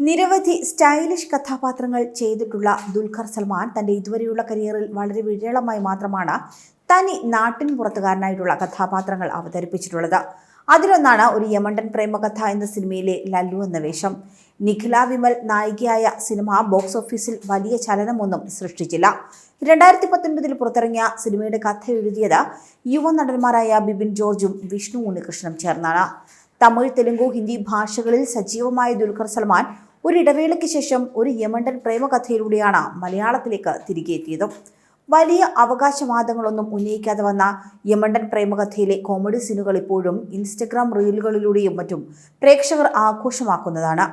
നിരവധി സ്റ്റൈലിഷ് കഥാപാത്രങ്ങൾ ചെയ്തിട്ടുള്ള ദുൽഖർ സൽമാൻ തന്റെ ഇതുവരെയുള്ള കരിയറിൽ വളരെ വിരളമായി മാത്രമാണ് തനി നാട്ടിൻ പുറത്തുകാരനായിട്ടുള്ള കഥാപാത്രങ്ങൾ അവതരിപ്പിച്ചിട്ടുള്ളത്. അതിലൊന്നാണ് ഒരു യമണ്ടൻ പ്രേമകഥ എന്ന സിനിമയിലെ ലല്ലു എന്ന വേഷം. നിഖില വിമൽ നായികയായ സിനിമ ബോക്സ് ഓഫീസിൽ വലിയ ചലനമൊന്നും സൃഷ്ടിച്ചില്ല. രണ്ടായിരത്തി പത്തൊൻപതിൽ പുറത്തിറങ്ങിയ സിനിമയുടെ കഥ എഴുതിയത് യുവ നടന്മാരായ ബിബിൻ ജോർജും വിഷ്ണു ഉണ്ണികൃഷ്ണനും ചേർന്നാണ്. തമിഴ് തെലുങ്കു ഹിന്ദി ഭാഷകളിൽ സജീവമായ ദുൽഖർ സൽമാൻ ഒരു ഇടവേളയ്ക്ക് ശേഷം ഒരു യമണ്ടൻ പ്രേമകഥയിലൂടെയാണ് മലയാളത്തിലേക്ക് തിരികെ എത്തിയത്. വലിയ അവകാശവാദങ്ങളൊന്നും ഉന്നയിക്കാതെ വന്ന യമണ്ടൻ പ്രേമകഥയിലെ കോമഡി സീനുകൾ ഇപ്പോഴും ഇൻസ്റ്റഗ്രാം റീലുകളിലൂടെയും മറ്റും പ്രേക്ഷകർ ആഘോഷമാക്കുന്നതാണ്.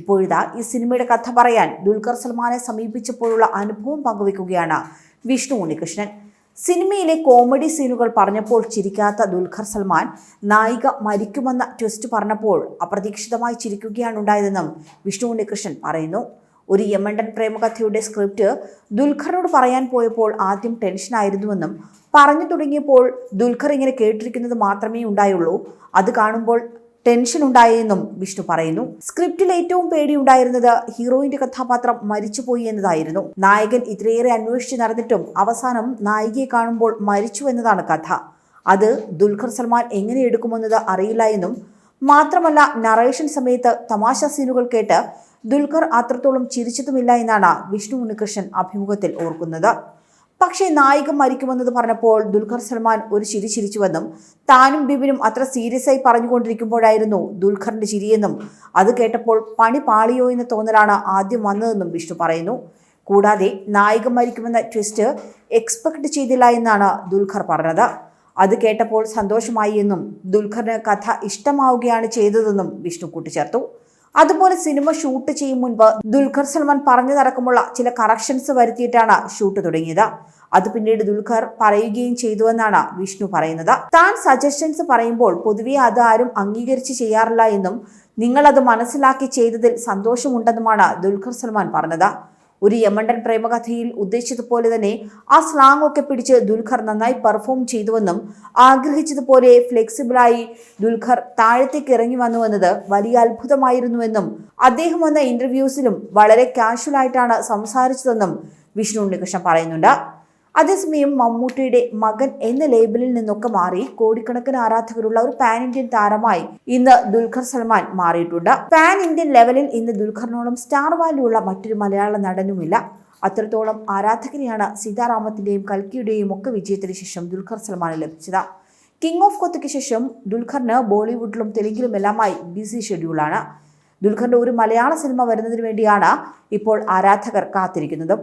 ഇപ്പോഴിതാ ഈ സിനിമയുടെ കഥ പറയാൻ ദുൽഖർ സൽമാനെ സമീപിച്ചപ്പോഴുള്ള അനുഭവം പങ്കുവെക്കുകയാണ് വിഷ്ണു ഉണ്ണികൃഷ്ണൻ. സിനിമയിലെ കോമഡി സീനുകൾ പറഞ്ഞപ്പോൾ ചിരിക്കാത്ത ദുൽഖർ സൽമാൻ നായിക മരിക്കുമെന്ന ട്വിസ്റ്റ് പറഞ്ഞപ്പോൾ അപ്രതീക്ഷിതമായി ചിരിക്കുകയാണ് ഉണ്ടായതെന്നും വിഷ്ണു ഉണ്ണികൃഷ്ണൻ പറയുന്നു. ഒരു യമണ്ടൻ പ്രേമകഥയുടെ സ്ക്രിപ്റ്റ് ദുൽഖറിനോട് പറയാൻ പോയപ്പോൾ ആദ്യം ടെൻഷനായിരുന്നുവെന്നും പറഞ്ഞു തുടങ്ങിയപ്പോൾ ദുൽഖർ ഇങ്ങനെ കേട്ടിരിക്കുന്നത് മാത്രമേ ഉണ്ടായുള്ളൂ. അത് കാണുമ്പോൾ ടെൻഷൻ ഉണ്ടായെന്നും വിഷ്ണു പറയുന്നു. സ്ക്രിപ്റ്റിൽ ഏറ്റവും പേടിയുണ്ടായിരുന്നത് ഹീറോയിന്റെ കഥാപാത്രം മരിച്ചുപോയി എന്നതായിരുന്നു. നായകൻ ഇത്രയേറെ അന്വേഷിച്ച് നടന്നിട്ടും അവസാനം നായികയെ കാണുമ്പോൾ മരിച്ചു എന്നതാണ് കഥ. അത് ദുൽഖർ സൽമാൻ എങ്ങനെ എടുക്കുമെന്നത് അറിയില്ല എന്നും മാത്രമല്ല നറേഷൻ സമയത്ത് തമാശ സീനുകൾ കേട്ട് ദുൽഖർ അത്രത്തോളം ചിരിച്ചതുമില്ല എന്നാണ് വിഷ്ണു ഉണ്ണികൃഷ്ണൻ അഭിമുഖത്തിൽ ഓർക്കുന്നത്. പക്ഷേ നായിക മരിക്കുമെന്നത് പറഞ്ഞപ്പോൾ ദുൽഖർ സൽമാൻ ഒരു ചിരി ചിരിച്ചുവെന്നും താനും ബിബിനും അത്ര സീരിയസ് ആയി പറഞ്ഞുകൊണ്ടിരിക്കുമ്പോഴായിരുന്നു ദുൽഖറിന്റെ ചിരിയെന്നും അത് കേട്ടപ്പോൾ പണി പാളിയോ എന്ന തോന്നലാണ് ആദ്യം വന്നതെന്നും വിഷ്ണു പറയുന്നു. കൂടാതെ നായിക മരിക്കുമെന്ന ട്വിസ്റ്റ് എക്സ്പെക്ട് ചെയ്തില്ല എന്നാണ് ദുൽഖർ പറഞ്ഞത്. അത് കേട്ടപ്പോൾ സന്തോഷമായി എന്നും ദുൽഖറിന് കഥ ഇഷ്ടമാവുകയാണ് ചെയ്തതെന്നും വിഷ്ണു കൂട്ടിച്ചേർത്തു. അതുപോലെ സിനിമ ഷൂട്ട് ചെയ്യും മുൻപ് ദുൽഖർ സൽമാൻ പറഞ്ഞു നടക്കുമുള്ള ചില കറക്ഷൻസ് വരുത്തിയിട്ടാണ് ഷൂട്ട് തുടങ്ങിയത്. അത് പിന്നീട് ദുൽഖർ പറയുകയും ചെയ്തുവെന്നാണ് വിഷ്ണു പറയുന്നത്. താൻ സജഷൻസ് പറയുമ്പോൾ പൊതുവെ അത് ആരും അംഗീകരിച്ച് ചെയ്യാറില്ല എന്നും നിങ്ങളത് മനസ്സിലാക്കി ചെയ്തതിൽ സന്തോഷമുണ്ടെന്നുമാണ് ദുൽഖർ സൽമാൻ പറഞ്ഞത്. ഒരു യമണ്ടൻ പ്രേമകഥയിൽ ഉദ്ദേശിച്ചതുപോലെ തന്നെ ആ സ്ലാങ് ഒക്കെ പിടിച്ച് ദുൽഖർ നന്നായി പെർഫോം ചെയ്തുവെന്നും ആഗ്രഹിച്ചതുപോലെ ഫ്ലെക്സിബിളായി ദുൽഖർ താഴത്തേക്ക് ഇറങ്ങി വന്നുവെന്നത് വലിയ അത്ഭുതമായിരുന്നുവെന്നും അദ്ദേഹം വന്ന ഇന്റർവ്യൂസിലും വളരെ കാഷ്വൽ ആയിട്ടാണ് സംസാരിച്ചതെന്നും വിഷ്ണു ഉണ്ണികൃഷ്ണൻ പറയുന്നുണ്ട്. അതേസമയം മമ്മൂട്ടിയുടെ മകൻ എന്ന ലേബലിൽ നിന്നൊക്കെ മാറി കോടിക്കണക്കിന് ആരാധകരുള്ള ഒരു പാൻ ഇന്ത്യൻ താരമായി ഇന്ന് ദുൽഖർ സൽമാൻ മാറിയിട്ടുണ്ട്. പാൻ ഇന്ത്യൻ ലെവലിൽ ഇന്ന് ദുൽഖറിനോളം സ്റ്റാർ വാല്യൂ ഉള്ള മറ്റൊരു മലയാള നടനുമില്ല. അത്രത്തോളം ആരാധകരെയാണ് സീതാറാമത്തിന്റെയും കൽക്കിയുടെയും ഒക്കെ വിജയത്തിന് ശേഷം ദുൽഖർ സൽമാന് ലഭിച്ചത് കിങ് ഓഫ് കൊത്തയ്ക്ക് ശേഷം ദുൽഖറിന് ബോളിവുഡിലും തെലുങ്കിലും എല്ലാമായി ബിസി ഷെഡ്യൂളാണ്. ദുൽഖറിന്റെ ഒരു മലയാള സിനിമ വരുന്നതിന് വേണ്ടിയാണ് ഇപ്പോൾ ആരാധകർ കാത്തിരിക്കുന്നത്.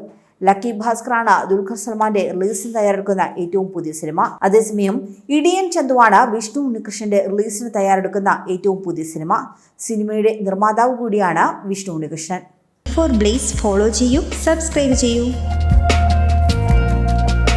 ലക്കി ഭാസ്കറാണ് ദുൽഖർ സൽമാന്റെ റിലീസിന് തയ്യാറെടുക്കുന്ന ഏറ്റവും പുതിയ സിനിമ അതേസമയം ഇടിയൻ ചന്തുവാണ് വിഷ്ണു ഉണ്ണികൃഷ്ണന്റെ റിലീസിന് തയ്യാറെടുക്കുന്ന ഏറ്റവും പുതിയ സിനിമ സിനിമയുടെ നിർമ്മാതാവ് കൂടിയാണ് Vishnu Unnikrishnan. Four blaze follow ചെയ്യൂ സബ്സ്ക്രൈബ് ചെയ്യൂ.